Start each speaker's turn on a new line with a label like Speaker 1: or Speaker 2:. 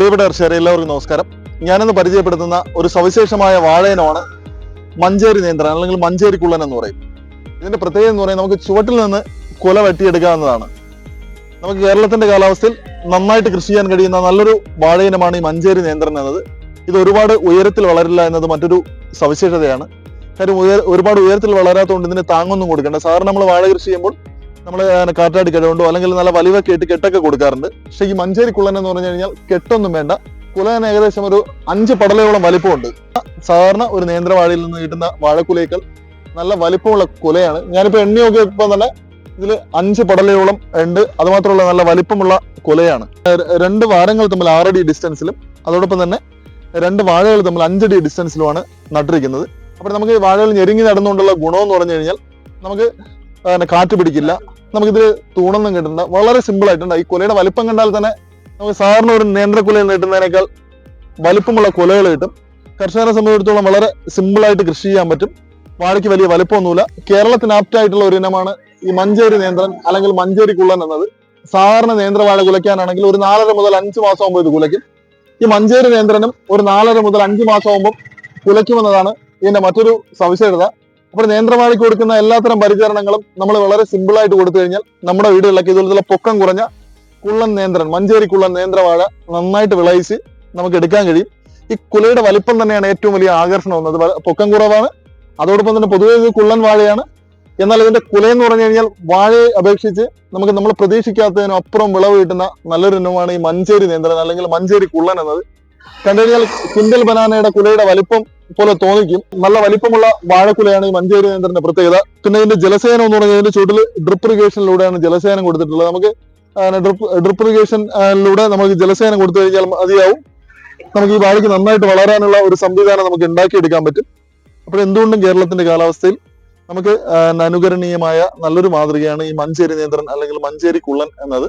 Speaker 1: പ്രിയപ്പെട്ട കർഷകരെ എല്ലാവർക്കും നമസ്കാരം. ഞാനിന്ന് പരിചയപ്പെടുത്തുന്ന ഒരു സവിശേഷമായ വാഴയനമാണ് മഞ്ചേരി നിയന്ത്രണം അല്ലെങ്കിൽ മഞ്ചേരി കുള്ളൻ എന്ന് പറയും. ഇതിന്റെ പ്രത്യേകത എന്ന് പറയുന്നത് നമുക്ക് ചുവട്ടിൽ നിന്ന് കുല വെട്ടിയെടുക്കാവുന്നതാണ് നമുക്ക് കേരളത്തിന്റെ കാലാവസ്ഥയിൽ നന്നായിട്ട് കൃഷി ചെയ്യാൻ കഴിയുന്ന നല്ലൊരു വാഴയിനമാണ് ഈ മഞ്ചേരി നിയന്ത്രണം എന്നത്. ഇത് ഒരുപാട് ഉയരത്തിൽ വളരില്ല എന്നത് മറ്റൊരു സവിശേഷതയാണ്. കാര്യം ഉയർ ഒരുപാട് ഉയരത്തിൽ വളരാത്തതുകൊണ്ട് ഇതിന് താങ്ങൊന്നും കൊടുക്കേണ്ട. സാധാരണ നമ്മൾ വാഴ കൃഷി ചെയ്യുമ്പോൾ നമ്മൾ കാറ്റാടി കിഴവുണ്ടോ അല്ലെങ്കിൽ നല്ല വലിവൊക്കെ ഇട്ട് കെട്ടൊക്കെ കൊടുക്കാറുണ്ട്. പക്ഷേ ഈ മഞ്ചേരി കുളൻ എന്ന് പറഞ്ഞു കഴിഞ്ഞാൽ കെട്ടൊന്നും വേണ്ട. കുലന് ഏകദേശം ഒരു അഞ്ച് പടലയോളം വലിപ്പമുണ്ട്. സാധാരണ ഒരു നേന്ത്രവാഴയിൽ നിന്ന് കിട്ടുന്ന വാഴക്കുലയേക്കാൾ നല്ല വലിപ്പമുള്ള കുലയാണ്. ഞാനിപ്പോ എണ്ണി നോക്കിയപ്പോ തന്നെ ഇതിൽ അഞ്ച് പടലയോളം ഉണ്ട്. അതുമാത്രമല്ല നല്ല വലിപ്പമുള്ള കുലയാണ്. രണ്ട് വാരങ്ങൾ തമ്മിൽ ആറടി ഡിസ്റ്റൻസിലും അതോടൊപ്പം തന്നെ രണ്ട് വാഴകൾ തമ്മിൽ അഞ്ചടി ഡിസ്റ്റൻസിലുമാണ് നട്ടിരിക്കുന്നത്. അപ്പോൾ നമുക്ക് വാഴകൾ ഞെരുങ്ങി നടന്നുകൊണ്ടുള്ള ഗുണമെന്ന് പറഞ്ഞു കഴിഞ്ഞാൽ നമുക്ക് കാറ്റ് പിടിക്കില്ല. നമുക്കിത് തൂണൊന്നും കിട്ടണ്ട വളരെ സിമ്പിൾ ആയിട്ടുണ്ട്. ഈ കുലയുടെ വലിപ്പം കണ്ടാൽ തന്നെ നമുക്ക് സാധാരണ ഒരു നേന്ത്രക്കുലയിൽ കിട്ടുന്നതിനേക്കാൾ വലുപ്പമുള്ള കുലകൾ കിട്ടും. കർഷകരെ സംബന്ധിച്ചിടത്തോളം വളരെ സിമ്പിൾ ആയിട്ട് കൃഷി ചെയ്യാൻ പറ്റും. വാഴയ്ക്ക് വലിയ വലിപ്പമൊന്നുമില്ല. കേരളത്തിന് ആപ്റ്റ് ആയിട്ടുള്ള ഒരു ഇനമാണ് ഈ മഞ്ചേരി നേന്ത്രൻ അല്ലെങ്കിൽ മഞ്ചേരി കുള്ളൻ എന്നത്. സാധാരണ നേന്ത്രവാഴ കുലയ്ക്കാനാണെങ്കിൽ ഒരു നാലര മുതൽ അഞ്ച് മാസം ആകുമ്പോൾ ഇത് കുലയ്ക്കും. ഈ മഞ്ചേരി നേന്ത്രനും ഒരു നാലര മുതൽ അഞ്ച് മാസം ആകുമ്പോൾ കുലയ്ക്കുമെന്നതാണ് ഇതിന്റെ മറ്റൊരു സവിശേഷത. അപ്പോൾ നേന്ത്രവാഴയ്ക്ക് കൊടുക്കുന്ന എല്ലാത്തരം പരിചരണങ്ങളും നമ്മൾ വളരെ സിമ്പിൾ ആയിട്ട് കൊടുത്തു കഴിഞ്ഞാൽ നമ്മുടെ വീടുകളിലൊക്കെ ഇതുപോലത്തെ പൊക്കം കുറഞ്ഞ കുള്ളൻ നേന്ത്രൻ മഞ്ചേരി കുള്ളൻ നേന്ത്രവാഴ നന്നായിട്ട് വിളയിച്ച് നമുക്ക് എടുക്കാൻ കഴിയും. ഈ കുലയുടെ വലിപ്പം തന്നെയാണ് ഏറ്റവും വലിയ ആകർഷണം എന്നത് പൊക്കം കുറവാണ്. അതോടൊപ്പം തന്നെ പൊതുവെ ഇത് കുള്ളൻ വാഴയാണ്. എന്നാൽ ഇതിന്റെ കുല എന്ന് പറഞ്ഞു കഴിഞ്ഞാൽ വാഴയെ അപേക്ഷിച്ച് നമുക്ക് നമ്മൾ പ്രതീക്ഷിക്കാത്തതിനും അപ്പുറം വിളവ് കിട്ടുന്ന നല്ലൊരു ഇനമാണ് ഈ മഞ്ചേരി നേന്ത്രൻ അല്ലെങ്കിൽ മഞ്ചേരി കുള്ളൻ എന്നത്. കണ്ടു കഴിഞ്ഞാൽ കിൻഡൽ ബനാനയുടെ കുലയുടെ വലിപ്പം പോലെ തോന്നിക്കും. നല്ല വലിപ്പമുള്ള വാഴക്കുലയാണ് ഈ മഞ്ചേരി നേന്ത്രന്റെ പ്രത്യേകത. പിന്നെ ഇതിന്റെ ജലസേനം എന്ന് പറഞ്ഞാൽ ഇതിന്റെ ചുവട്ടിൽ ഡ്രിപ്പ് ഇറിഗേഷനിലൂടെയാണ് ജലസേനം കൊടുത്തിട്ടുള്ളത്. നമുക്ക് ഡ്രിപ്പ് ഡ്രിപ്പ് ഇറിഗേഷനിലൂടെ നമുക്ക് ജലസേനം കൊടുത്തു കഴിഞ്ഞാൽ മതിയാവും. നമുക്ക് ഈ വാഴയ്ക്ക് നന്നായിട്ട് വളരാനുള്ള ഒരു സംവിധാനം നമുക്ക് ഉണ്ടാക്കിയെടുക്കാൻ പറ്റും. അപ്പോൾ എന്തുകൊണ്ടും കേരളത്തിന്റെ കാലാവസ്ഥയിൽ നമുക്ക് അനുകരണീയമായ നല്ലൊരു മാതൃകയാണ് ഈ മഞ്ചേരി നേന്ത്രൻ അല്ലെങ്കിൽ മഞ്ചേരി കുള്ളൻ എന്നത്.